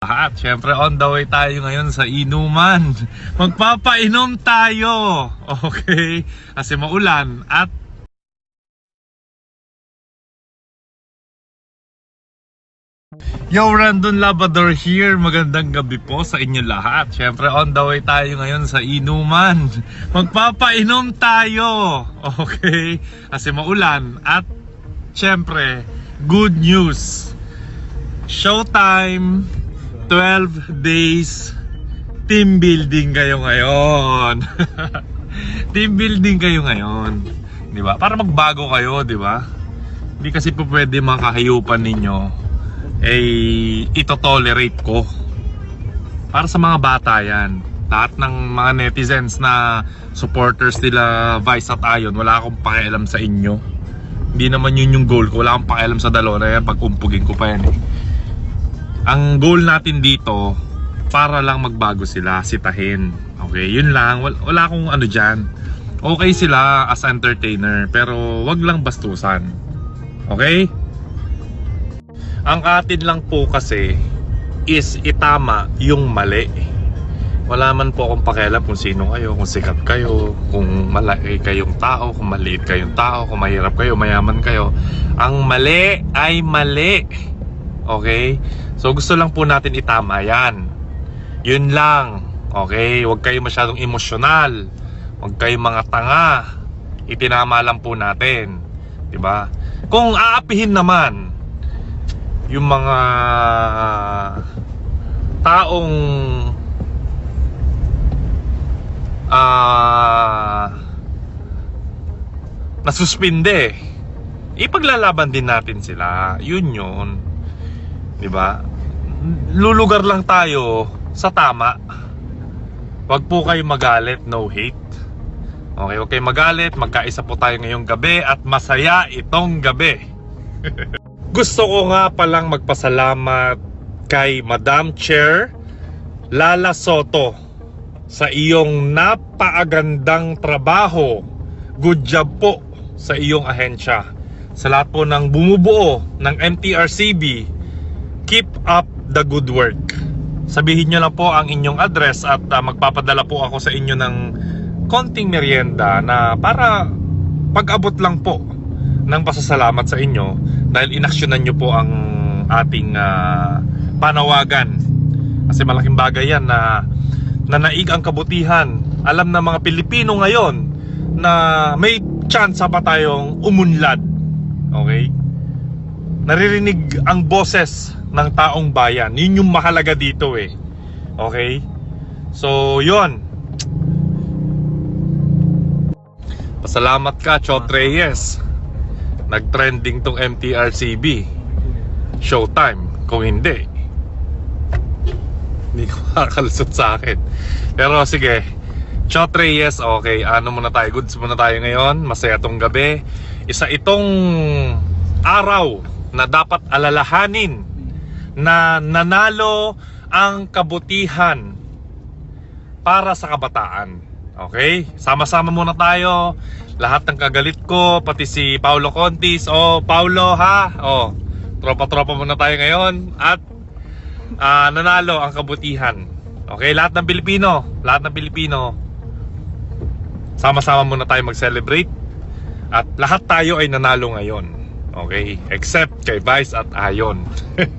At syempre on the way tayo ngayon sa inuman. Magpapainom tayo. Okay? Kasi maulan at Yo, Randon Labrador here. Magandang gabi po sa inyo lahat. Syempre on the way tayo ngayon sa inuman. Magpapainom tayo. Okay? Kasi maulan at syempre good news. Showtime 12 days team building kayo ngayon. team building kayo ngayon. 'Di ba? Para magbago kayo, 'di ba? Hindi kasi po pwede mga kahayupan ninyo eh ito-tolerate ko. Para sa mga bata 'yan. Lahat ng mga netizens na supporters nila Vice at Ayon, wala akong pakialam sa inyo. Hindi naman yun yung goal ko. Wala akong pakialam sa dalawa na yan. Pag umpugin ko pa yan eh ang goal natin dito para lang magbago sila, sitahin. Okay, yun lang. Wala, wala akong ano dyan. Okay sila as entertainer, pero wag lang bastusan. Okay? Ang atin lang po kasi is itama yung mali. Wala man po akong pakialam kung sino kayo, kung sikat kayo, kung malaki kayong tao, kung maliit kayong tao, kung mahirap kayo, mayaman kayo. Ang mali ay mali. Okay? So gusto lang po natin itama yan. Yun lang. Okay? Huwag kayo masyadong emosyonal. Huwag kayong mga tanga. Itinama lang po natin. 'Di ba? Kung aapihin naman yung mga taong ah nasuspinde ipaglalaban din natin sila yun yun 'di ba? Lulugar lang tayo sa tama. Huwag po kayo magalit, no hate. Okay, huwag kayo magalit. Magkaisa po tayo ngayong gabi at masaya itong gabi. Gusto ko nga palang magpasalamat kay Madam Chair Lala Soto sa iyong napaagandang trabaho. Good job po sa iyong ahensya. Sa lahat po ng bumubuo ng MTRCB, keep up the good work. Sabihin nyo lang po ang inyong address at uh, magpapadala po ako sa inyo ng konting merienda na para pag-abot lang po ng pasasalamat sa inyo dahil inaksyonan nyo po ang ating uh, panawagan. Kasi malaking bagay yan na nanaig ang kabutihan. Alam ng mga Pilipino ngayon na may chance pa tayong umunlad. Okay? naririnig ang boses ng taong bayan. Yun yung mahalaga dito eh. Okay? So, yon. Pasalamat ka, Chot Reyes. Nag-trending tong MTRCB. Showtime. Kung hindi, hindi ko makakalusot sa akin. Pero sige, Chot Reyes, okay. Ano muna tayo? Goods muna tayo ngayon. Masaya tong gabi. Isa itong araw na dapat alalahanin na nanalo ang kabutihan para sa kabataan. Okay? Sama-sama muna tayo. Lahat ng kagalit ko, pati si Paulo Contis. O, Paulo ha? O, tropa-tropa muna tayo ngayon. At ah, nanalo ang kabutihan. Okay? Lahat ng Pilipino. Lahat ng Pilipino. Sama-sama muna tayo mag-celebrate. At lahat tayo ay nanalo ngayon. Okay? Except kay Vice at Ayon.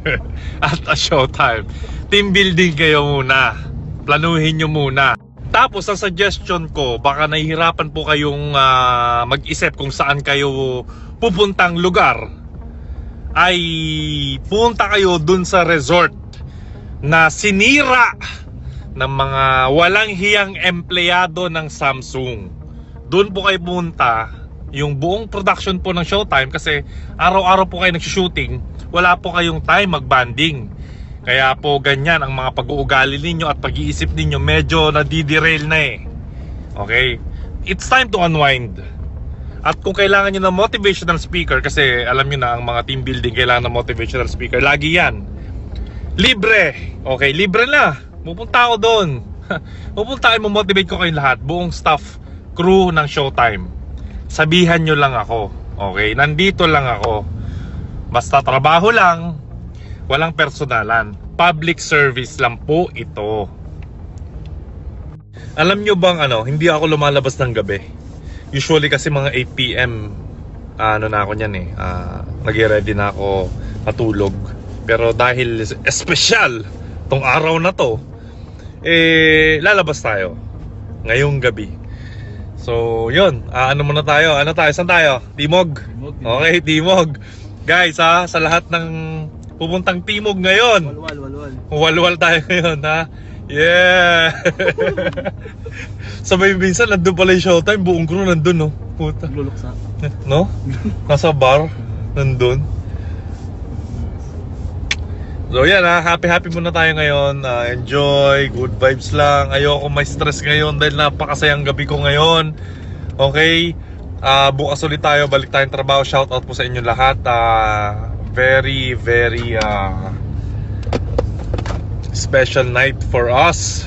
at a showtime. Team building kayo muna. Planuhin nyo muna. Tapos ang suggestion ko, baka nahihirapan po kayong ah, mag-isip kung saan kayo pupuntang lugar. Ay punta kayo dun sa resort na sinira ng mga walang hiyang empleyado ng Samsung. Doon po kayo pumunta yung buong production po ng Showtime kasi araw-araw po kayo nagsushooting, wala po kayong time mag-banding. Kaya po ganyan ang mga pag-uugali ninyo at pag-iisip ninyo medyo nadiderail na eh. Okay? It's time to unwind. At kung kailangan nyo ng motivational speaker, kasi alam nyo na ang mga team building kailangan ng motivational speaker, lagi yan. Libre! Okay, libre na. Pupunta ako doon. Pupunta mo motivate ko kayong lahat, buong staff, crew ng Showtime sabihan nyo lang ako. Okay? Nandito lang ako. Basta trabaho lang. Walang personalan. Public service lang po ito. Alam nyo bang ano, hindi ako lumalabas ng gabi. Usually kasi mga 8 p.m. ano na ako niyan eh. ah, nag-ready na ako matulog. Pero dahil espesyal tong araw na to, eh lalabas tayo ngayong gabi. So, yun. Ah, ano muna tayo? Ano tayo? Saan tayo? Timog? Timog, Timog. Okay, Timog. Guys, ha, sa lahat ng pupuntang Timog ngayon, Walwal, walwal. Walwal tayo ngayon, ha? Yeah! Sabay minsan, nandun pala yung showtime, buong crew nandun, no? Puta. Nagluluksa. No? Nasa bar, nandun. So yan ha, happy-happy muna tayo ngayon. Ah, enjoy, good vibes lang. Ayoko may stress ngayon dahil napakasayang gabi ko ngayon. Okay? Ah, bukas ulit tayo, balik tayong trabaho. Shout out po sa inyo lahat. Ah, very, very ah, special night for us.